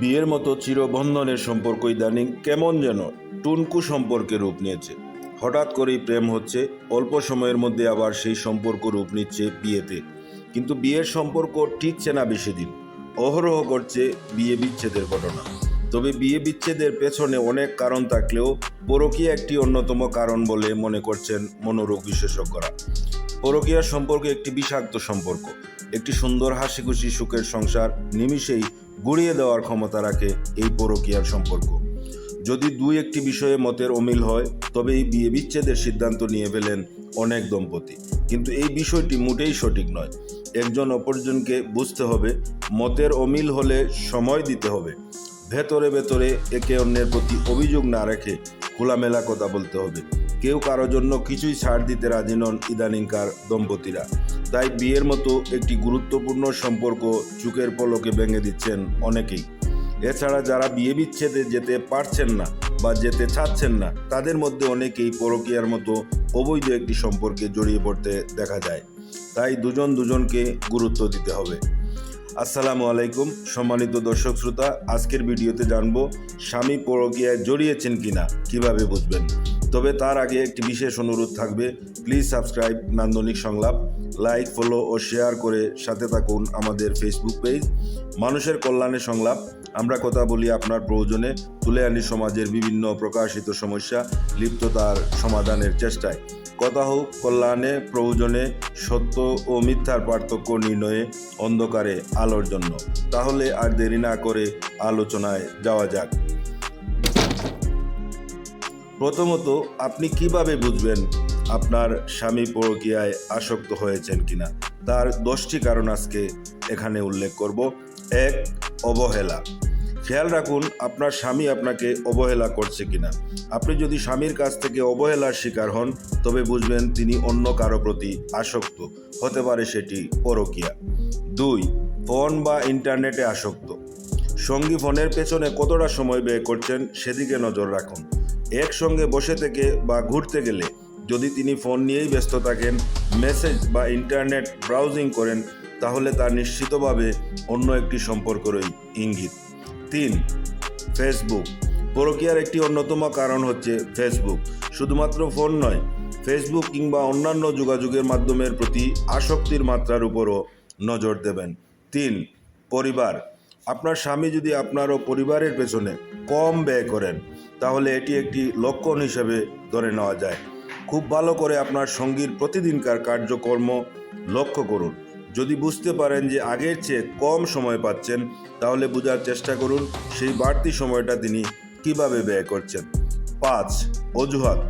বিয়ের মতো চিরবন্ধনের সম্পর্ক ইদানিং কেমন যেন টুনকু সম্পর্কে রূপ নিয়েছে। হঠাৎ করেই প্রেম হচ্ছে, অল্প সময়ের মধ্যে আবার সেই সম্পর্ক রূপ নিচ্ছে বিয়েতে। কিন্তু বিয়ের সম্পর্ক টিকছে না বেশি দিন। অহরহ করছে বিয়ে বিচ্ছেদের ঘটনা। তবে বিয়ে বিচ্ছেদের পেছনে অনেক কারণ থাকলেও পরকীয়া একটি অন্যতম কারণ বলে মনে করছেন মনোরোগ বিশেষজ্ঞরা। পরকীয়ার সম্পর্ক একটি বিষাক্ত সম্পর্ক, একটি সুন্দর হাসি খুশি সুখের সংসার, নিমিষেই গুড়িয়ে দেওয়ার ক্ষমতা রাখে এই পরকীয়ার সম্পর্ক। যদি দুই একটি বিষয়ে মতের অমিল হয়, তবে এই বিয়ে বিচ্ছেদের সিদ্ধান্ত নিয়ে ফেলেন অনেক দম্পতি। কিন্তু এই বিষয়টি মোটেই সঠিক নয়। একজন অপরজনকে বুঝতে হবে, মতের অমিল হলে সময় দিতে হবে। ভেতরে ভেতরে একে অন্যের প্রতি অভিযোগ না রেখে খোলামেলা কথা বলতে হবে। কেউ কারও জন্য কিছুই ছাড় দিতে রাজি নন ইদানিংকার দম্পতিরা। তাই বিয়ের মতো একটি গুরুত্বপূর্ণ সম্পর্ক চুকের পলকে ভেঙে দিচ্ছেন অনেকেই। এছাড়া যারা বিয়ে বিচ্ছেদে যেতে পারছেন না বা যেতে চাচ্ছেন না, তাদের মধ্যে অনেকেই পরকীয়ার মতো অবৈধ একটি সম্পর্কে জড়িয়ে পড়তে দেখা যায়। তাই দুজন দুজনকে গুরুত্ব দিতে হবে। আসসালামু আলাইকুম, সম্মানিত দর্শক শ্রোতা, আজকের ভিডিওতে জানব স্বামী পরকীয়ায় জড়িয়েছেন কিনা, কীভাবে বুঝবেন? তবে তার আগে একটি বিশেষ অনুরোধ থাকবে। প্লিজ সাবস্ক্রাইব নান্দনিক সংলাপ লাইক ফলো ও শেয়ার করে সাথে থাকুন আমাদের ফেসবুক পেজ মানুষের কল্যাণে সংলাপ। আমরা কথা বলি আপনার প্রয়োজনে তুলে আনি সমাজের বিভিন্ন প্রকাশিত সমস্যা লিপ্ততার সমাধানের চেষ্টায়। কথা হোক, কল্যাণে, প্রয়োজনে, সত্য ও মিথ্যার পার্থক্য নির্ণয়ে অন্ধকারে আলোর জন্য। তাহলে আর দেরি না করে আলোচনায় যাওয়া যাক। প্রথমত, আপনি কীভাবে বুঝবেন আপনার স্বামী পরকীয়ায় আসক্ত হয়েছেন কিনা? তার দশটি কারণ আজকে এখানে উল্লেখ করব। এক, অবহেলা। খেয়াল রাখুন, আপনার স্বামী আপনাকে অবহেলা করছে কিনা। আপনি যদি স্বামীর কাছ থেকে অবহেলার শিকার হন, তবে বুঝবেন তিনি অন্য কারও প্রতি আসক্ত। হতে পারে সেটি পরকীয়া। দুই, ফোন বা ইন্টারনেটে আসক্ত। সঙ্গী ফোনের পেছনে কতটা সময় ব্যয় করছেন, সেদিকে নজর রাখুন। একসঙ্গে বসে থেকে বা ঘুরতে গেলে যদি তিনি ফোন নিয়েই ব্যস্ত থাকেন, মেসেজ বা ইন্টারনেট ব্রাউজিং করেন, তাহলে তার নিশ্চিতভাবে অন্য একটি সম্পর্কেরই ইঙ্গিত। তিন, ফেসবুক। পরকীয়ার একটি অন্যতম কারণ হচ্ছে ফেসবুক। শুধুমাত্র ফোন নয়, ফেসবুক কিংবা অন্যান্য যোগাযোগের মাধ্যমের প্রতি আসক্তির মাত্রার উপরও নজর দেবেন। তিন, পরিবার। আপনার স্বামী যদি আপনার ও পরিবারের পেছনে কম ব্যয় করেন, তাহলে এটি একটি লক্ষণ হিসেবে ধরে নেওয়া যায়। খুব ভালো করে আপনার সঙ্গীর প্রতিদিনকার কার্যকর্ম লক্ষ্য করুন। যদি বুঝতে পারেন যে আগের চেয়ে কম সময় পাচ্ছেন, তাহলে বোঝার চেষ্টা করুন সেই বাড়তি সময়টা তিনি কীভাবে ব্যয় করছেন। পাঁচ, অজুহাত।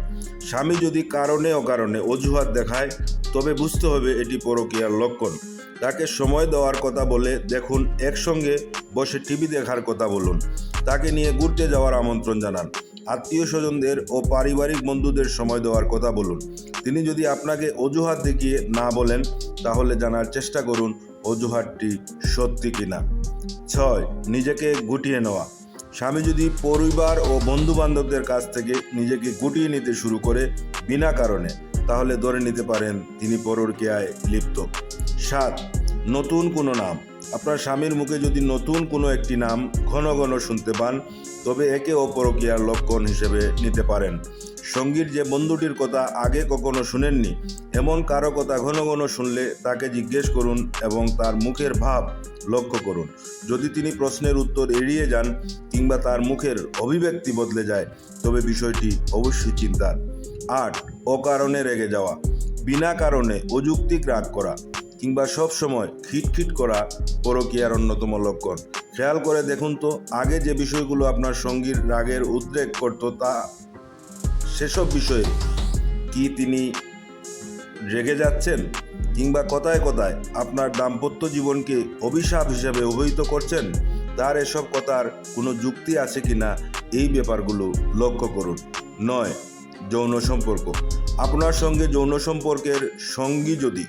স্বামী যদি কারণে অকারণে অজুহাত দেখায়, তবে বুঝতে হবে এটি পরকীয়ার লক্ষণ। তাকে সময় দেওয়ার কথা বলে দেখুন, একসঙ্গে বসে টিভি দেখার কথা বলুন। তাকে নিয়ে ঘুরতে যাওয়ার আমন্ত্রণ জানান। আত্মীয় স্বজনদের ও পারিবারিক বন্ধুদের সময় দেওয়ার কথা বলুন। তিনি যদি আপনাকে অজুহাত দেখিয়ে না বলেন, তাহলে জানার চেষ্টা করুন অজুহাতটি সত্যি কিনা। ছয়, নিজেকে গুটিয়ে নেওয়া। স্বামী যদি পরিবার ও বন্ধু বান্ধবদের কাছ থেকে নিজেকে গুটিয়ে নিতে শুরু করে, বিনা কারণে তাহলে ধরে নিতে পারেন তিনি পরকীয়ায় লিপ্ত। সাত, নতুন কোনো নাম। আপনার স্বামীর মুখে যদি নতুন কোনো একটি নাম ঘন ঘন শুনতে পান, তবে একে অপরকীয়ার লক্ষণ হিসেবে নিতে পারেন। সঙ্গীর যে বন্ধুটির কথা আগে কখনো শুনেননি, এমন কারও কথা ঘন ঘন শুনলে তাকে জিজ্ঞেস করুন এবং তার মুখের ভাব লক্ষ্য করুন। যদি তিনি প্রশ্নের উত্তর এড়িয়ে যান কিংবা তার মুখের অভিব্যক্তি বদলে যায়, তবে বিষয়টি অবশ্যই চিন্তার। আট, অকারণে রেগে যাওয়া, বিনা কারণে অযৌক্তিক রাগ করা, কিংবা সব সময় খিটখিট করা পরকীয়ার অন্যতম লক্ষণ। খেয়াল করে দেখুন তো, আগে যে বিষয়গুলো আপনার সঙ্গীর রাগের উদ্রেক করতো তা। সেসব বিষয়ে কি তিনি রেগে যাচ্ছেন, কিংবা কথায় কথায় আপনার দাম্পত্য জীবনকে অভিশাপ হিসেবে অভিহিত করছেন? তার এসব কথার কোনো যুক্তি আছে কি না এই ব্যাপারগুলো লক্ষ্য করুন। নয় যৌন সম্পর্ক। আপনার সঙ্গে যৌন সম্পর্কের সঙ্গী যদি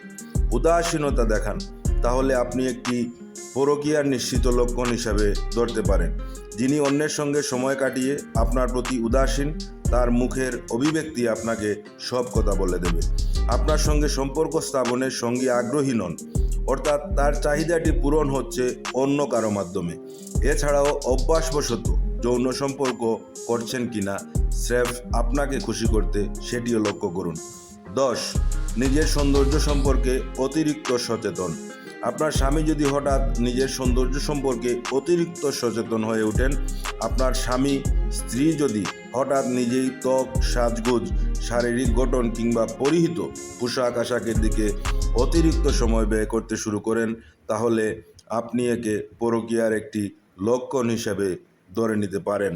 উদাসীনতা দেখান, তাহলে আপনি একটি পরকীয়ার নিশ্চিত লক্ষণ হিসাবে ধরতে পারেন। যিনি অন্যের সঙ্গে সময় কাটিয়ে আপনার প্রতি উদাসীন, তার মুখের অভিব্যক্তি আপনাকে সব কথা বলে দেবে। আপনার সঙ্গে সম্পর্ক স্থাপনের সঙ্গী আগ্রহী নন, অর্থাৎ তার চাহিদাটি পূরণ হচ্ছে অন্য কারও মাধ্যমে। এছাড়াও অভ্যাসবশত যৌন সম্পর্ক করছেন কিনা, স্রেফ আপনাকে খুশি করতে সেটিও লক্ষ্য করুন। দশ, নিজের সৌন্দর্য সম্পর্কে অতিরিক্ত সচেতন। আপনার স্বামী যদি হঠাৎ নিজের সৌন্দর্য সম্পর্কে অতিরিক্ত সচেতন হয়ে ওঠেন, আপনার স্বামী, স্ত্রী যদি হঠাৎ নিজেই ত্বক, সাজগোজ, শারীরিক গঠন কিংবা পরিহিত পোশাক আশাকের দিকে অতিরিক্ত সময় ব্যয় করতে শুরু করেন, তাহলে আপনি একে পরকীয়ার একটি লক্ষণ হিসেবে ধরে নিতে পারেন।